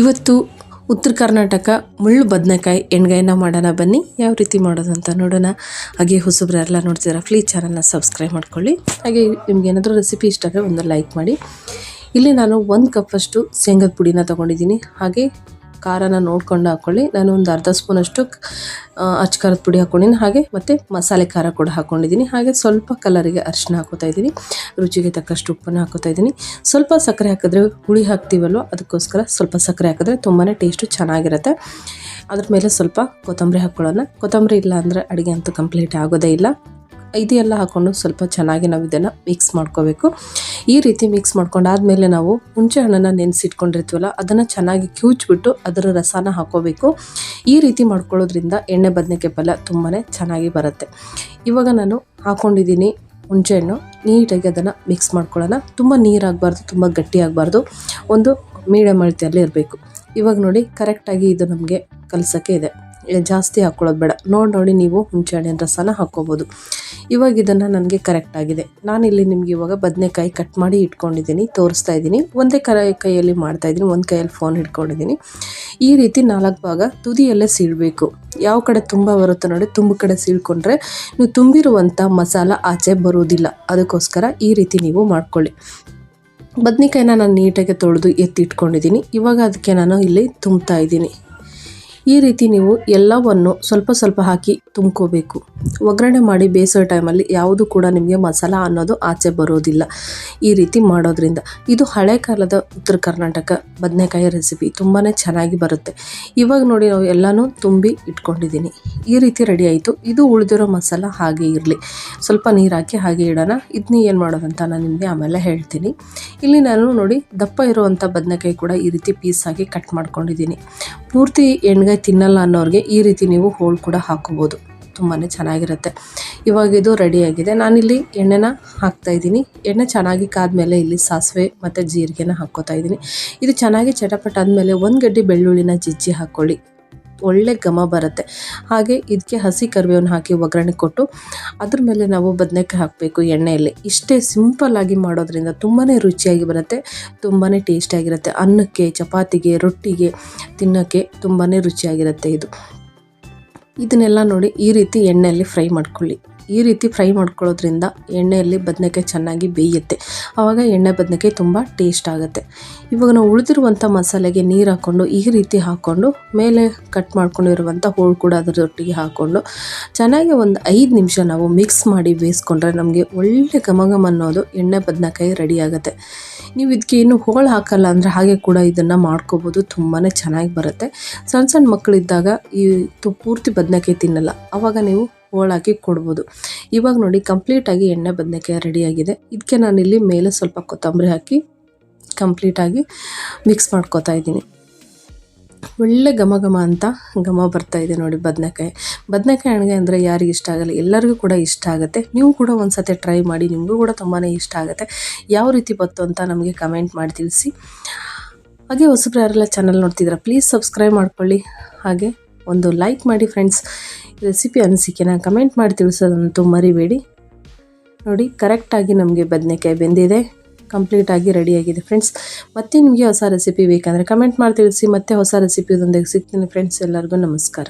ಇವತ್ತು ಉತ್ತರ ಕರ್ನಾಟಕ ಮುಳ್ಳು ಬದನೆಕಾಯಿ ಎಣ್ಗಾಯನ್ನ ಮಾಡೋಣ ಬನ್ನಿ. ಯಾವ ರೀತಿ ಮಾಡೋದು ಅಂತ ನೋಡೋಣ. ಹಾಗೆ ಹೊಸಬ್ರು ಎಲ್ಲ ನೋಡ್ತೀರ ಪ್ಲೀಸ್ ಚಾನಲ್ನ ಸಬ್ಸ್ಕ್ರೈಬ್ ಮಾಡ್ಕೊಳ್ಳಿ. ಹಾಗೆ ನಿಮ್ಗೆ ಏನಾದರೂ ರೆಸಿಪಿ ಇಷ್ಟ ಆದರೆ ಒಂದು ಲೈಕ್ ಮಾಡಿ. ಇಲ್ಲಿ ನಾನು ಒಂದು ಕಪ್ಪಷ್ಟು ಶೇಂಗದ ಪುಡಿನ ತೊಗೊಂಡಿದ್ದೀನಿ. ಹಾಗೆ ಖಾರನ ನೋಡ್ಕೊಂಡು ಹಾಕ್ಕೊಳ್ಳಿ ನಾನು ಒಂದು ಅರ್ಧ ಸ್ಪೂನಷ್ಟು ಅಚ್ಚ ಖಾರದ ಪುಡಿ ಹಾಕ್ಕೊಂಡಿದ್ದೀನಿ ಹಾಗೆ ಮತ್ತು ಮಸಾಲೆ ಖಾರ ಕೂಡ ಹಾಕ್ಕೊಂಡಿದ್ದೀನಿ ಹಾಗೆ ಸ್ವಲ್ಪ ಕಲರಿಗೆ ಅರಿಶಿನ ಹಾಕೋತಾ ಇದ್ದೀನಿ. ರುಚಿಗೆ ತಕ್ಕಷ್ಟು ಉಪ್ಪನ್ನು ಹಾಕೋತಾ ಇದ್ದೀನಿ. ಸ್ವಲ್ಪ ಸಕ್ಕರೆ ಹಾಕಿದ್ರೆ ಹುಳಿ ಹಾಕ್ತೀವಲ್ವ? ಅದಕ್ಕೋಸ್ಕರ ಸ್ವಲ್ಪ ಸಕ್ಕರೆ ಹಾಕಿದ್ರೆ ತುಂಬಾ ಟೇಸ್ಟು ಚೆನ್ನಾಗಿರುತ್ತೆ. ಅದ್ರ ಮೇಲೆ ಸ್ವಲ್ಪ ಕೊತ್ತಂಬರಿ ಹಾಕ್ಕೊಳ್ಳೋಣ ಕೊತ್ತಂಬರಿ ಇಲ್ಲ ಅಂದರೆ ಅಡುಗೆ ಅಂತೂ ಕಂಪ್ಲೀಟ್ ಆಗೋದೇ ಇಲ್ಲ. ಇದೆಲ್ಲ ಹಾಕ್ಕೊಂಡು ಸ್ವಲ್ಪ ಚೆನ್ನಾಗಿ ನಾವು ಇದನ್ನು ಮಿಕ್ಸ್ ಮಾಡ್ಕೋಬೇಕು. ಈ ರೀತಿ ಮಿಕ್ಸ್ ಮಾಡ್ಕೊಂಡಾದ್ಮೇಲೆ ನಾವು ಹುಣಸೆ ಹಣ್ಣನ್ನು ನೆನೆಸಿಟ್ಕೊಂಡಿರ್ತೀವಲ್ಲ, ಅದನ್ನು ಚೆನ್ನಾಗಿ ಕಿವುಚ್ಬಿಟ್ಟು ಅದರ ರಸನ ಹಾಕೋಬೇಕು. ಈ ರೀತಿ ಮಾಡ್ಕೊಳ್ಳೋದ್ರಿಂದ ಎಣ್ಣೆ ಬದನೆಕಾಯಿ ಪಲ್ಯ ತುಂಬಾ ಚೆನ್ನಾಗಿ ಬರುತ್ತೆ. ಇವಾಗ ನಾನು ಹಾಕ್ಕೊಂಡಿದ್ದೀನಿ ಹುಣಸೆಹಣ್ಣು ನೀಟಾಗಿ ಅದನ್ನು ಮಿಕ್ಸ್ ಮಾಡ್ಕೊಳ್ಳೋಣ. ತುಂಬ ನೀರಾಗಬಾರ್ದು, ತುಂಬ ಗಟ್ಟಿ ಆಗಬಾರ್ದು ಒಂದು ಮೀಡಿಯಮ್ ಅಳತೆಯಲ್ಲಿ ಇರಬೇಕು. ಇವಾಗ ನೋಡಿ ಕರೆಕ್ಟಾಗಿ ಇದು ನಮಗೆ ಕಲಸೋಕ್ಕೆ ಇದೆ. ಜಾಸ್ತಿ ಹಾಕ್ಕೊಳ್ಳೋದು ಬೇಡ. ನೋಡಿ ನೋಡಿ ನೀವು ಹುಣಸೆ ಹಣ್ಣಿನ ರಸನ ಹಾಕ್ಕೋಬೋದು. ಇವಾಗ ಇದನ್ನು ನನಗೆ ಕರೆಕ್ಟ್ ಆಗಿದೆ. ನಾನಿಲ್ಲಿ ನಿಮಗೆ ಇವಾಗ ಬದನೆಕಾಯಿ ಕಟ್ ಮಾಡಿ ಇಟ್ಕೊಂಡಿದ್ದೀನಿ, ತೋರಿಸ್ತಾ ಇದ್ದೀನಿ. ಒಂದೇ ಕರ ಕೈಯಲ್ಲಿ ಮಾಡ್ತಾ ಇದ್ದೀನಿ, ಒಂದು ಕೈಯಲ್ಲಿ ಫೋನ್ ಹಿಡ್ಕೊಂಡಿದ್ದೀನಿ. ಈ ರೀತಿ ನಾಲ್ಕು ಭಾಗ ತುದಿಯಲ್ಲೇ ಸೀಳಬೇಕು. ಯಾವ ಕಡೆ ತುಂಬ ಬರುತ್ತೋ ನೋಡಿ, ತುಂಬ ಕಡೆ ಸೀಳ್ಕೊಂಡ್ರೆ ನೀವು ತುಂಬಿರುವಂಥ ಮಸಾಲ ಆಚೆ ಬರೋದಿಲ್ಲ ಅದಕ್ಕೋಸ್ಕರ ಈ ರೀತಿ ನೀವು ಮಾಡ್ಕೊಳ್ಳಿ. ಬದನೆಕಾಯಿನ ನಾನು ನೀಟಾಗಿ ತೊಳೆದು ಎತ್ತಿಟ್ಕೊಂಡಿದ್ದೀನಿ. ಇವಾಗ ಅದಕ್ಕೆ ನಾನು ಇಲ್ಲಿ ತುಂಬ್ತಾ ಇದ್ದೀನಿ. ಈ ರೀತಿ ನೀವು ಎಲ್ಲವನ್ನು ಸ್ವಲ್ಪ ಸ್ವಲ್ಪ ಹಾಕಿ ತುಂಬ್ಕೋಬೇಕು. ಒಗ್ಗರಣೆ ಮಾಡಿ ಬೇಯಿಸೋ ಟೈಮಲ್ಲಿ ಯಾವುದು ಕೂಡ ನಿಮಗೆ ಮಸಾಲ ಅನ್ನೋದು ಆಚೆ ಬರೋದಿಲ್ಲ ಈ ರೀತಿ ಮಾಡೋದ್ರಿಂದ. ಇದು ಹಳೆ ಕಾಲದ ಉತ್ತರ ಕರ್ನಾಟಕ ಬದನೆಕಾಯಿ ರೆಸಿಪಿ ತುಂಬಾ ಚೆನ್ನಾಗಿ ಬರುತ್ತೆ. ಇವಾಗ ನೋಡಿ ನಾವು ಎಲ್ಲನೂ ತುಂಬಿ ಇಟ್ಕೊಂಡಿದ್ದೀನಿ. ಈ ರೀತಿ ರೆಡಿ ಆಯಿತು. ಇದು ಉಳಿದಿರೋ ಮಸಾಲ ಹಾಗೆ ಇರಲಿ. ಸ್ವಲ್ಪ ನೀರು ಹಾಕಿ ಹಾಗೆ ಇಡೋಣ. ಇದನ್ನ ಏನು ಮಾಡೋದಂತ ನಾನು ನಿಮಗೆ ಆಮೇಲೆ ಹೇಳ್ತೀನಿ. ಇಲ್ಲಿ ನಾನು ನೋಡಿ ದಪ್ಪ ಇರುವಂಥ ಬದನೆಕಾಯಿ ಕೂಡ ಈ ರೀತಿ ಪೀಸ್ ಆಗಿ ಕಟ್ ಮಾಡ್ಕೊಂಡಿದ್ದೀನಿ. ಪೂರ್ತಿ ಎಣ್ಗಾಯಿ ತಿನ್ನಲ್ಲ ಅನ್ನೋರಿಗೆ ಈ ರೀತಿ ನೀವು ಹೋಳು ಕೂಡ ಹಾಕೋಬೋದು ತುಂಬಾ ಚೆನ್ನಾಗಿರುತ್ತೆ. ಇವಾಗ ಇದು ರೆಡಿಯಾಗಿದೆ ನಾನಿಲ್ಲಿ ಎಣ್ಣೆನ ಹಾಕ್ತಾ ಇದ್ದೀನಿ. ಎಣ್ಣೆ ಚೆನ್ನಾಗಿ ಕಾದ್ಮೇಲೆ ಇಲ್ಲಿ ಸಾಸಿವೆ ಮತ್ತು ಜೀರಿಗೆನ ಹಾಕ್ಕೋತಾ ಇದ್ದೀನಿ. ಇದು ಚೆನ್ನಾಗಿ ಚಟಪಟ ಆದಮೇಲೆ ಒಂದು ಗಡ್ಡೆ ಬೆಳ್ಳುಳ್ಳಿನ ಜಜ್ಜಿ ಹಾಕ್ಕೊಳ್ಳಿ ಒಳ್ಳೆ ಘಮ ಬರುತ್ತೆ. ಹಾಗೆ ಇದಕ್ಕೆ ಹಸಿ ಕರಿಬೇವನ್ನು ಹಾಕಿ ಒಗ್ಗರಣೆ ಕೊಟ್ಟು ಅದ್ರ ಮೇಲೆ ನಾವು ಬದನೆಕಾಯಿ ಹಾಕಬೇಕು ಎಣ್ಣೆಯಲ್ಲಿ. ಇಷ್ಟೇ ಸಿಂಪಲ್ ಆಗಿ ಮಾಡೋದ್ರಿಂದ ತುಂಬಾ ರುಚಿಯಾಗಿ ಬರುತ್ತೆ ತುಂಬಾ ಟೇಸ್ಟಿಯಾಗಿರುತ್ತೆ ಅನ್ನಕ್ಕೆ, ಚಪಾತಿಗೆ, ರೊಟ್ಟಿಗೆ ತಿನ್ನೋಕ್ಕೆ ತುಂಬಾ ರುಚಿಯಾಗಿರುತ್ತೆ ಇದು. ಇದನ್ನೆಲ್ಲ ನೋಡಿ ಈ ರೀತಿ ಎಣ್ಣೆಯಲ್ಲಿ ಫ್ರೈ ಮಾಡ್ಕೊಳ್ಳಿ. ಈ ರೀತಿ ಫ್ರೈ ಮಾಡ್ಕೊಳ್ಳೋದ್ರಿಂದ ಎಣ್ಣೆಯಲ್ಲಿ ಬದನೆಕಾಯಿ ಚೆನ್ನಾಗಿ ಬೇಯುತ್ತೆ. ಆವಾಗ ಎಣ್ಣೆ ಬದನೆಕಾಯಿ ತುಂಬ ಟೇಸ್ಟ್ ಆಗುತ್ತೆ. ಇವಾಗ ನಾವು ಉಳಿದಿರುವಂಥ ಮಸಾಲೆಗೆ ನೀರು ಹಾಕ್ಕೊಂಡು ಈ ರೀತಿ ಹಾಕ್ಕೊಂಡು ಮೇಲೆ ಕಟ್ ಮಾಡ್ಕೊಂಡಿರುವಂಥ ಹೋಳು ಕೂಡ ಅದರೊಟ್ಟಿಗೆ ಹಾಕ್ಕೊಂಡು ಚೆನ್ನಾಗಿ ಒಂದು ಐದು ನಿಮಿಷ ನಾವು ಮಿಕ್ಸ್ ಮಾಡಿ ಬೇಯಿಸ್ಕೊಂಡ್ರೆ ನಮಗೆ ಒಳ್ಳೆ ಘಮ ಅನ್ನೋದು ಎಣ್ಣೆ ಬದನೆಕಾಯಿ ರೆಡಿ ಆಗುತ್ತೆ. ನೀವು ಇದಕ್ಕೆ ಏನು ಹೋಳು ಹಾಕಲ್ಲ ಅಂದರೆ ಹಾಗೆ ಕೂಡ ಇದನ್ನು ಮಾಡ್ಕೋಬೋದು ತುಂಬಾ ಚೆನ್ನಾಗಿ ಬರುತ್ತೆ. ಸಣ್ಣ ಸಣ್ಣ ಮಕ್ಕಳಿದ್ದಾಗ ಈ ತು- ಪೂರ್ತಿ ಬದನೆಕಾಯಿ ತಿನ್ನಲ್ಲ. ಆವಾಗ ನೀವು ಹೋಳಾಕಿ ಕೊಡ್ಬೋದು. ಇವಾಗ ನೋಡಿ ಕಂಪ್ಲೀಟಾಗಿ ಎಣ್ಣೆ ಬದನೆಕಾಯಿ ರೆಡಿಯಾಗಿದೆ ಇದಕ್ಕೆ ನಾನಿಲ್ಲಿ ಮೇಲೆ ಸ್ವಲ್ಪ ಕೊತ್ತಂಬರಿ ಹಾಕಿ ಕಂಪ್ಲೀಟಾಗಿ ಮಿಕ್ಸ್ ಮಾಡ್ಕೊತಾ ಇದ್ದೀನಿ. ಒಳ್ಳೆ ಘಮ ಘಮ ಅಂತ ಘಮ ಬರ್ತಾ ಇದೆ ನೋಡಿ ಬದನೆಕಾಯಿ. ಬದನೆಕಾಯಿ ಅಣ್ಣಗೆ ಅಂದರೆ ಯಾರಿಗೆ ಇಷ್ಟ ಆಗಲ್ಲ, ಎಲ್ಲರಿಗೂ ಕೂಡ ಇಷ್ಟ ಆಗುತ್ತೆ. ನೀವು ಕೂಡ ಒಂದು ಸತಿ ಟ್ರೈ ಮಾಡಿ ನಿಮಗೂ ಕೂಡ ತುಂಬಾ ಇಷ್ಟ ಆಗುತ್ತೆ. ಯಾವ ರೀತಿ ಬಂತು ಅಂತ ನಮಗೆ ಕಮೆಂಟ್ ಮಾಡಿ ತಿಳಿಸಿ. ಹಾಗೆ ಹೊಸಬ್ರು ಯಾರೆಲ್ಲ ಚಾನಲ್ ನೋಡ್ತಿದ್ದೀರಾ ಪ್ಲೀಸ್ ಸಬ್ಸ್ಕ್ರೈಬ್ ಮಾಡ್ಕೊಳ್ಳಿ. ಹಾಗೆ ಒಂದು ಲೈಕ್ ಮಾಡಿ ಫ್ರೆಂಡ್ಸ್ ರೆಸಿಪಿ ಅನಿಸಿಕೆನ ಕಮೆಂಟ್ ಮಾಡಿ ತಿಳಿಸೋದಂತೂ ಮರಿಬೇಡಿ. ನೋಡಿ ಕರೆಕ್ಟಾಗಿ ನಮಗೆ ಬದನೆಕಾಯಿ ಬೆಂದಿದೆ. ಕಂಪ್ಲೀಟಾಗಿ ರೆಡಿಯಾಗಿದೆ ಫ್ರೆಂಡ್ಸ್ ಮತ್ತೆ ನಿಮಗೆ ಹೊಸ ರೆಸಿಪಿ ಬೇಕಂದರೆ ಕಮೆಂಟ್ ಮಾಡಿ ತಿಳಿಸಿ. ಮತ್ತೆ ಹೊಸ ರೆಸಿಪಿದೊಂದಿಗೆ ಸಿಗ್ತೀನಿ ಫ್ರೆಂಡ್ಸ್ ಎಲ್ಲರಿಗೂ ನಮಸ್ಕಾರ.